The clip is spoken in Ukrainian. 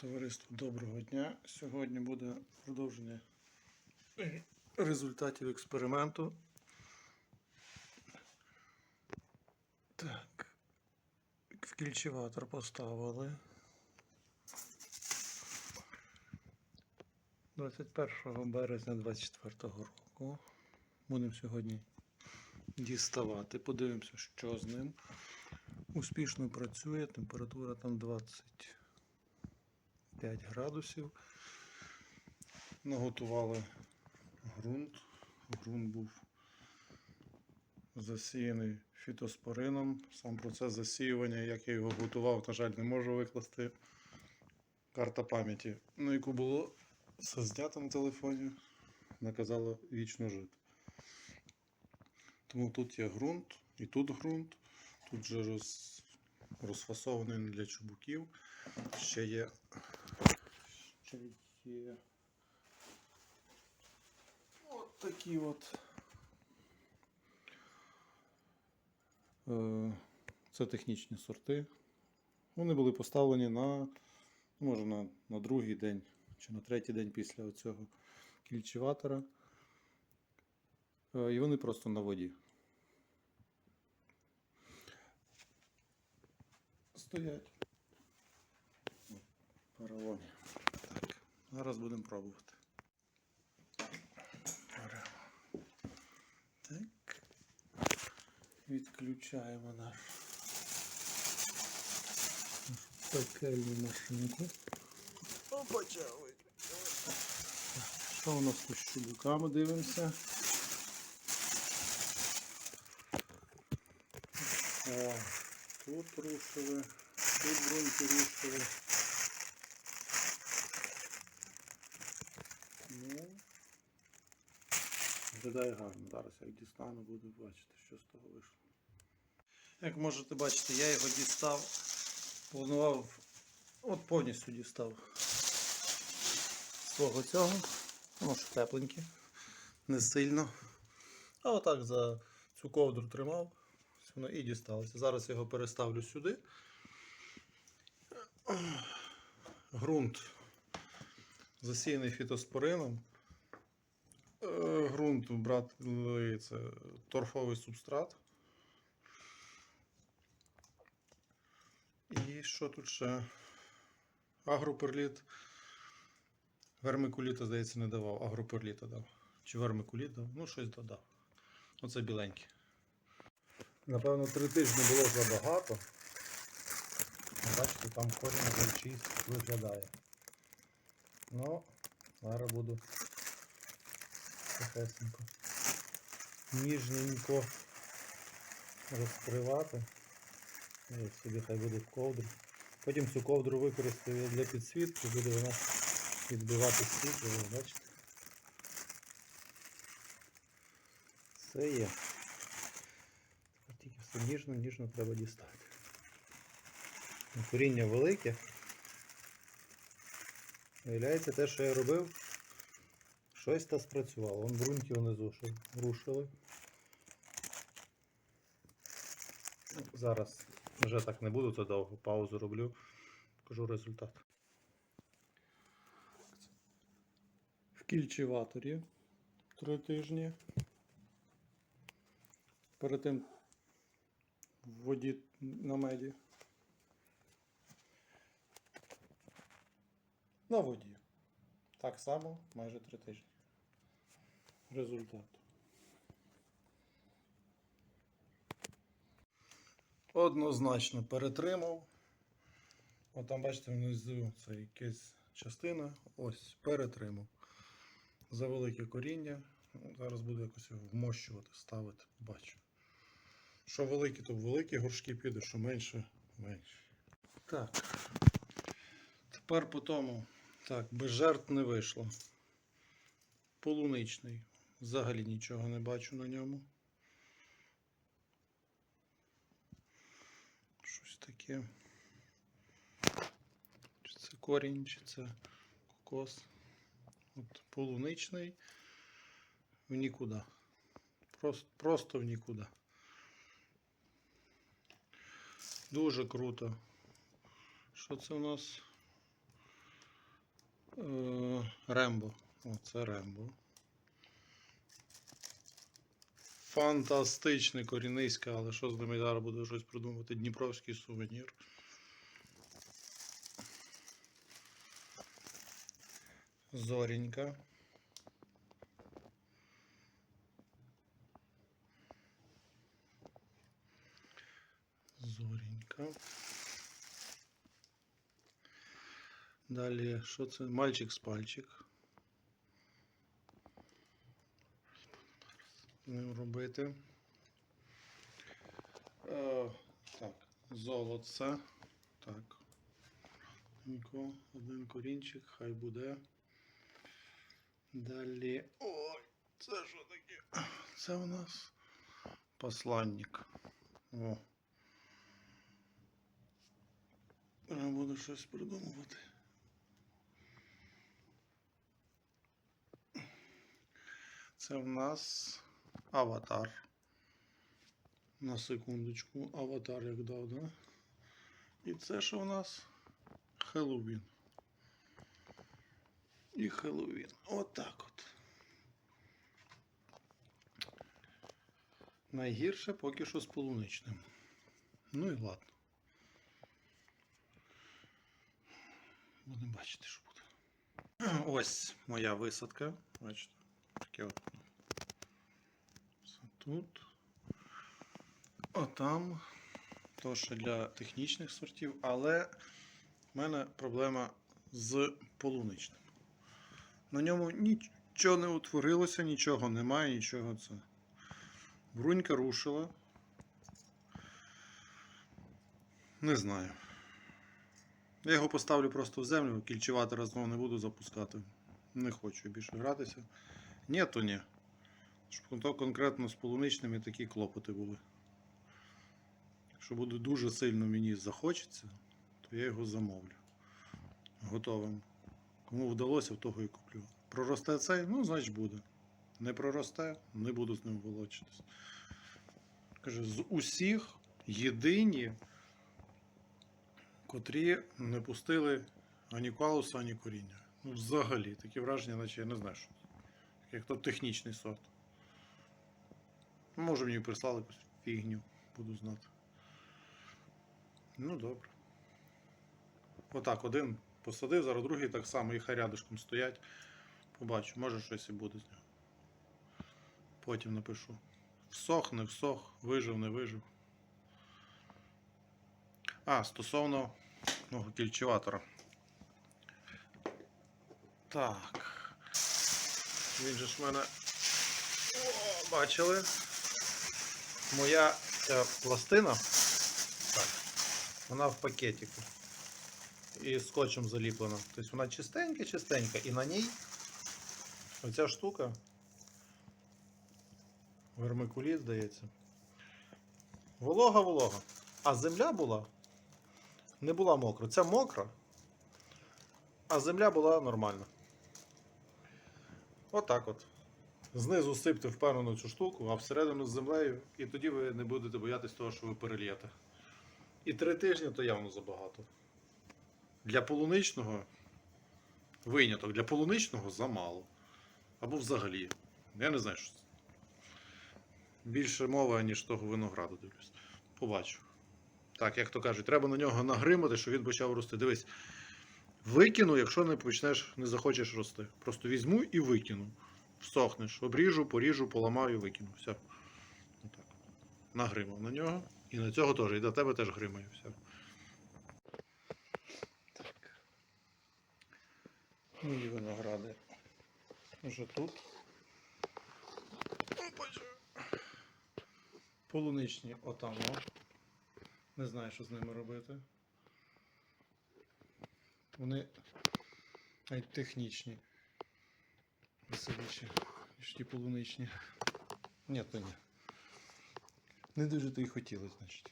Товариство, доброго дня. Сьогодні буде продовження результатів експерименту. Так. Включиватор поставили. 21 березня 24 року. Будемо сьогодні діставати. Подивимося, що з ним. Успішно працює, температура там 25 градусів. Наготували ґрунт. Ґрунт був засіяний фітоспорином. Сам процес засіювання, як я його готував, на жаль, не можу викласти. Карта пам'яті, ну, яку було все знято на телефоні, наказало вічно жити. Тому тут є ґрунт, і тут ґрунт. Тут же роз, розфасований для чубуків. Ще є. Ще є. От такі. Е, Це технічні сорти. Вони були поставлені на, може, на, другий день чи на третій день після цього кільчеватора. Е, І вони просто на воді. стоять. Поролоні. Зараз будемо пробувати. Так. Відключаємо наш пекельну машинку. Почали. Що у нас тут з чубуками дивимося? О, тут рушили, тут бруньки рушили. Ну, виглядає гарно. Зараз як дістану, буду бачити, що з того вийшло. Як можете бачити, я його дістав, планував, от повністю дістав свого цього. Воно ж тепленьке, не сильно. А отак за цю ковдру тримав. І дісталося. Зараз його переставлю сюди. Грунт засіяний фітоспорином. Е, Грунт брати це торфовий субстрат. І що тут ще? Агроперліт. Вермикуліта, здається, не давав. Агроперліта дав. Чи вермикуліт дав? Ну, щось додав. Оце біленьке. Напевно, три тижні було забагато. Бачите, там корінь вже чист виглядає. Ну, зараз буду тихесенько. Ніжненько розкривати. І собі хай буде ковдру. Потім цю ковдру використаю для підсвітки, буде вона відбивати світло, бачите. Все є. Тепер тільки все ніжно, ніжно треба дістати. Коріння велике. Виявляється, те, що я робив, щось та спрацювало. Вон бруньки внизу рушили. Ну, Зараз вже так не буду, то довго паузу роблю. Покажу результат. В кільчеваторі три тижні. Перед тим в воді на меді. На воді. Так само майже три тижні. Результат. Однозначно перетримав. От там, бачите, внизу це якась частина. Ось, перетримав. За велике коріння. Ну, Зараз буду якось його вмощувати, ставити, бачу. Що великі, то великі горшки піде, що менше, менше. Так. Тепер по тому. Так, без жертв не вийшло. Полуничний. Взагалі нічого не бачу на ньому. Щось таке. Чи це корінь, чи це кокос. От полуничний в нікуди. Просто, просто в нікуди. Дуже круто. Що це у нас? Е, Рембо. О, це Рембо. Фантастичний корінниська, але що з ними зараз буду щось придумати? Дніпровський сувенір. Зорінька. Зорінька. Далі, що це? Мальчик з пальчик. З ним робити. Е, так, золотце. Так. Нько, Один корінчик, хай буде. Далі. Ой, це що таке? Це у нас посланник. О. Треба буде щось придумувати. Це в нас аватар. На секундочку, аватар як дав, да? І це що в нас? Хеллоуін. І Хеллоуін. Отак от. Найгірше поки що з полуничним. Ну і ладно. Будемо бачити, що буде. Ось моя висадка. Бачите, таке от. Тут. Отам. То ще для технічних сортів, але в мене проблема з полуничним. На ньому нічого не утворилося, нічого немає, нічого це. Брунька рушила. Не знаю. Я його поставлю просто в землю, кільчеватора знову не буду запускати. Не хочу більше гратися. Ні, то ні. Щоб конкретно з полуничними такі клопоти були. Якщо буде дуже сильно мені захочеться, то я його замовлю. Готовим. Кому вдалося, в того і куплю. Проросте цей, ну, значить буде. Не проросте, не буду з ним волочитись. Каже, з усіх єдині, котрі не пустили ані калуса, ані коріння. Ну, взагалі, таке враження, наче я не знаю, що. Як то технічний сорт. Може мені прислали якусь фігню, буду знати. Ну, добре. Отак, один посадив, зараз другий так само, і хай рядышком стоять. Побачу, може щось і буде з нього. Потім напишу. Всох, не всох, вижив, не вижив. А, стосовно мого кільчеватора. Так. Він же ж в мене. О, бачили? Моя ця пластина. Так. Вона в пакетику. І скотчем заліплена. Тобто вона чистенька, чистенька. І на ній оця штука. Вермикуліт, здається. Волога, волога. А земля була. Не була мокра. Ця мокра. А земля була нормальна. Отак от. Знизу сипте впевнено цю штуку, а всередину з землею, і тоді ви не будете боятися того, що ви перельєте. І три тижні то явно забагато. Для полуничного виняток. Для полуничного замало. Або взагалі. Я не знаю, що це. Більше мова, ніж того винограду дивлюсь. Побачу. Так, як то кажуть, треба на нього нагримати, щоб він почав рости. Дивись. Викину, якщо не почнеш, не захочеш рости. Просто візьму і викину. Всохнеш. Обріжу, поріжу, поламаю, викину. Все. Отак. Нагримав на нього. І на цього теж. І до тебе теж гримаю. Все. Так. Мої виногради. Вже тут. Полуничні отам. о. Не знаю, що з ними робити. Вони навіть технічні. Веселіші, ніж ті полуничні. Ні, то ні. Не дуже то й хотілося, значить.